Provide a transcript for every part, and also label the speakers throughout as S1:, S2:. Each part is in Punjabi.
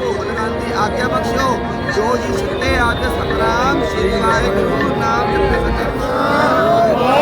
S1: ਭੋਗ ਦੀ ਆਗਿਆ ਬਖਸ਼ੋ ਜੋ ਜੀ ਛੱਲੇ ਅੱਜ ਸਤਨਾਮ ਸ੍ਰੀ ਵਾਹਿਗੁਰੂ ਨਾਮ ਜਪੇ ਸੱਚੇ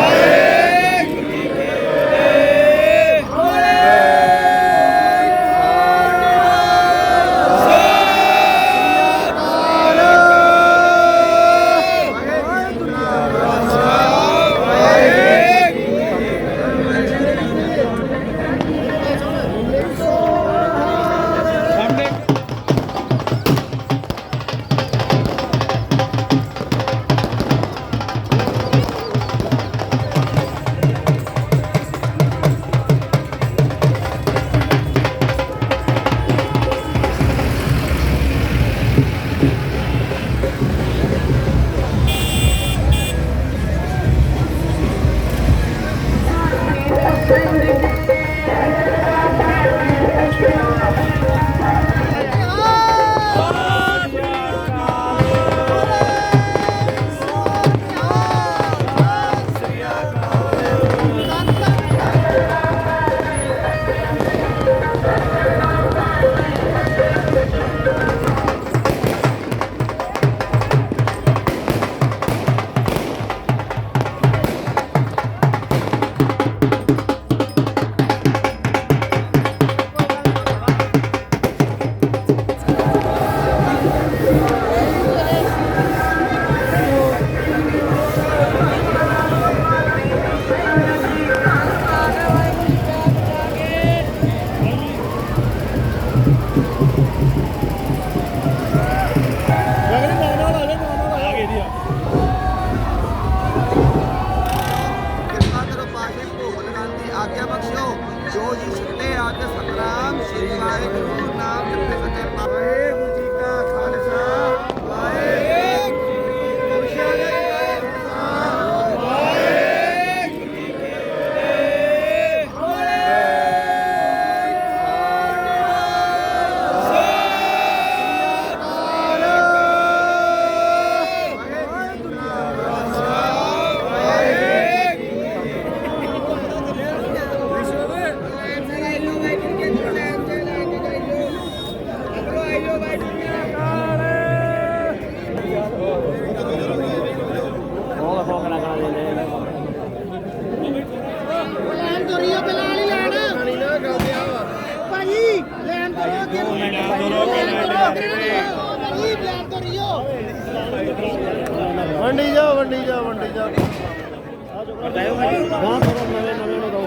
S2: ਵੰਡੀ ਜਾ ਵੰਡੀ ਜਾ ਵੰਡੀ ਜਾ ਹਾਂ ਥੋੜਾ ਨਵੇਂ ਨਵੇਂ ਨੂੰ ਦੋ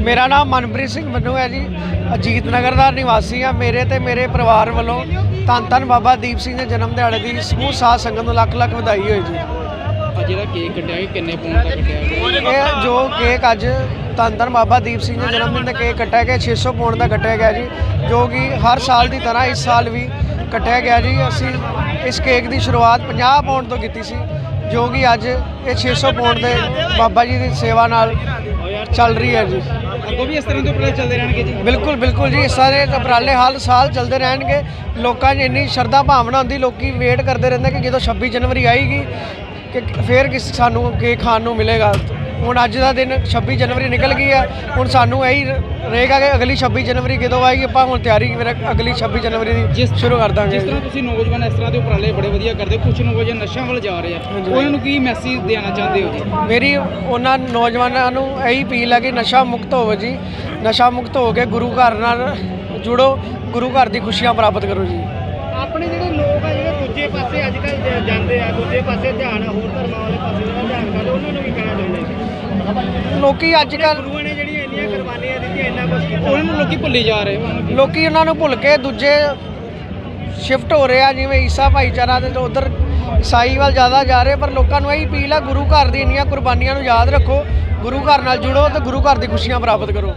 S3: ਮੇਰਾ ਨਾਮ ਮਨਪ੍ਰੀਤ ਸਿੰਘ ਮੰਨੂ ਹੈ ਜੀ। ਅਜੀਤ ਨਗਰ ਦਾ ਨਿਵਾਸੀ ਆ ਮੇਰੇ ਤੇ ਮੇਰੇ ਪਰਿਵਾਰ ਵੱਲੋਂ ਧੰਨ ਧੰਨ ਬਾਬਾ ਦੀਪ ਸਿੰਘ ਦੇ ਜਨਮ ਦਿਹਾੜੇ ਦੀ ਸਮੂਹ ਸਾਧ ਸੰਗਤ ਨੂੰ ਲੱਖ ਲੱਖ ਵਧਾਈ ਹੋਏ ਜੀ।
S4: ਜਿਹੜਾ ਕੇਕ ਕੱਟਿਆ ਕਿੰਨੇ ਪੌਂਡ ਦਾ ਕੱਟਿਆ?
S3: ਇਹ ਜੋ ਕੇਕ ਅੱਜ ਧੰਨ ਧੰਨ ਬਾਬਾ ਦੀਪ ਸਿੰਘ ਦੇ ਜਨਮ ਦਿਨ ਦਾ ਕੇਕ ਕੱਟਿਆ ਗਿਆ 600 ਪੌਂਡ ਦਾ ਕੱਟਿਆ ਗਿਆ ਜੀ ਜੋ ਕਿ ਹਰ ਸਾਲ ਦੀ ਤਰ੍ਹਾਂ ਇਸ ਸਾਲ ਵੀ ਕੱਟਿਆ ਗਿਆ ਜੀ। ਅਸੀਂ ਇਸ ਕੇਕ ਦੀ ਸ਼ੁਰੂਆਤ 50 ਪੌਂਡ ਤੋਂ ਕੀਤੀ ਸੀ ਜੋ ਕਿ ਅੱਜ ਇਹ 600 ਪੌਂਡ ਦੇ ਬਾਬਾ ਜੀ ਦੀ ਸੇਵਾ ਨਾਲ ਚੱਲ ਰਹੀ ਹੈ ਜੀ।
S4: ਅੱਗੋਂ ਵੀ ਇਸ ਤਰ੍ਹਾਂ ਦੇ ਉਪਰਾਲੇ ਚੱਲਦੇ ਰਹਿਣਗੇ ਜੀ?
S3: ਬਿਲਕੁਲ ਬਿਲਕੁਲ ਜੀ ਸਾਰੇ ਉਪਰਾਲੇ ਹਾਲ ਸਾਲ ਚੱਲਦੇ ਰਹਿਣਗੇ। ਲੋਕਾਂ 'ਚ ਇੰਨੀ ਸ਼ਰਧਾ ਭਾਵਨਾ ਹੁੰਦੀ ਲੋਕੀ ਵੇਟ ਕਰਦੇ ਰਹਿੰਦੇ ਕਿ ਜਦੋਂ 26 ਜਨਵਰੀ ਆਏਗੀ ਕਿ ਫੇਰ ਕਿਸ ਸਾਨੂੰ ਕੇਕ ਖਾਣ ਨੂੰ ਮਿਲੇਗਾ। ਹੁਣ ਅੱਜ ਦਾ ਦਿਨ 26 ਜਨਵਰੀ ਨਿਕਲ ਗਈ ਹੈ ਹੁਣ ਸਾਨੂੰ ਇਹੀ ਰਹੇਗਾ ਕਿ ਅਗਲੀ 26 ਜਨਵਰੀ ਕਦੋਂ ਆਏਗੀ? ਆਪਾਂ ਹੁਣ ਤਿਆਰੀ ਫਿਰ ਅਗਲੀ 26 ਜਨਵਰੀ ਦੀ
S4: ਜਿਸ-
S3: ਸ਼ੁਰੂ ਕਰ ਦਾਂਗੇ।
S4: ਜਿਸ ਤਰ੍ਹਾਂ ਤੁਸੀਂ ਨੌਜਵਾਨ ਇਸ ਤਰ੍ਹਾਂ ਦੇ ਉਪਰਾਲੇ ਬੜੇ ਵਧੀਆ ਕਰਦੇ ਕੁਝ ਨੌਜਵਾਨ ਨਸ਼ਿਆਂ ਵੱਲ ਜਾ ਰਹੇ ਆ। ਉਹਨਾਂ ਨੂੰ ਕੀ ਮੈਸੇਜ ਦੇਣਾ ਚਾਹੁੰਦੇ ਹੋ ਜੀ?
S3: ਮੇਰੀ ਉਹਨਾਂ ਨੌਜਵਾਨਾਂ ਨੂੰ ਇਹੀ ਅਪੀਲ ਹੈ ਕਿ ਨਸ਼ਾ ਮੁਕਤ ਹੋਵੋ ਜੀ। ਨਸ਼ਾ ਮੁਕਤ ਹੋ ਕੇ ਗੁਰੂ ਘਰ ਨਾਲ ਜੁੜੋ। ਗੁਰੂ ਘਰ ਦੀ ਖੁਸ਼ੀਆਂ ਪ੍ਰਾਪਤ ਕਰੋ ਜੀ।
S2: ਆਪਣੇ ਜਿਹੜੇ ਲੋਕ ਆ ਜਿਹੜੇ ਦੂਜੇ ਪਾਸੇ ਅੱਜ ਕੱਲ ਜਾਂਦੇ ਆ ਦੂਜੇ ਪਾਸੇ ਧਿਆਨ ਹੋਰ ਧਰਮਾਂ ਵਾਲੇ ਪਾਸੇ ਜਿਹੜਾ ਧਿਆਨ ਕਰਦੇ ਉਹਨਾਂ ਨੂੰ ਵੀ ਕਹਿਣਾ
S3: ਲੋਕੀ ਅੱਜ ਕੱਲ੍ਹ
S2: ਗੁਰੂਆਂ ਨੇ ਜਿਹੜੀਆਂ ਇੰਨੀਆਂ ਕੁਰਬਾਨੀਆਂ ਦਿੱਤੀਆਂ ਇੰਨਾ ਕੁਝ ਕੀਤਾ।
S4: ਉਹਨਾਂ ਨੂੰ ਲੋਕੀ ਭੁੱਲੀ ਜਾ ਰਹੇ
S3: ਲੋਕੀ ਉਹਨਾਂ ਨੂੰ ਭੁੱਲ ਕੇ ਦੂਜੇ ਸ਼ਿਫਟ ਹੋ ਰਹੇ ਆ ਜਿਵੇਂ ਈਸਾ ਭਾਈਚਾਰਾ ਦੇ ਤੋਂ ਉਧਰ ਈਸਾਈ ਵੱਲ ਜ਼ਿਆਦਾ ਜਾ ਰਹੇ ਪਰ ਲੋਕਾਂ ਨੂੰ ਇਹ ਅਪੀਲ ਆ ਗੁਰੂ ਘਰ ਦੀ ਇੰਨੀਆਂ ਕੁਰਬਾਨੀਆਂ ਨੂੰ ਯਾਦ ਰੱਖੋ ਗੁਰੂ ਘਰ ਨਾਲ ਜੁੜੋ ਤੇ ਗੁਰੂ ਘਰ ਦੀ ਖੁਸ਼ੀਆਂ ਪ੍ਰਾਪਤ ਕਰੋ।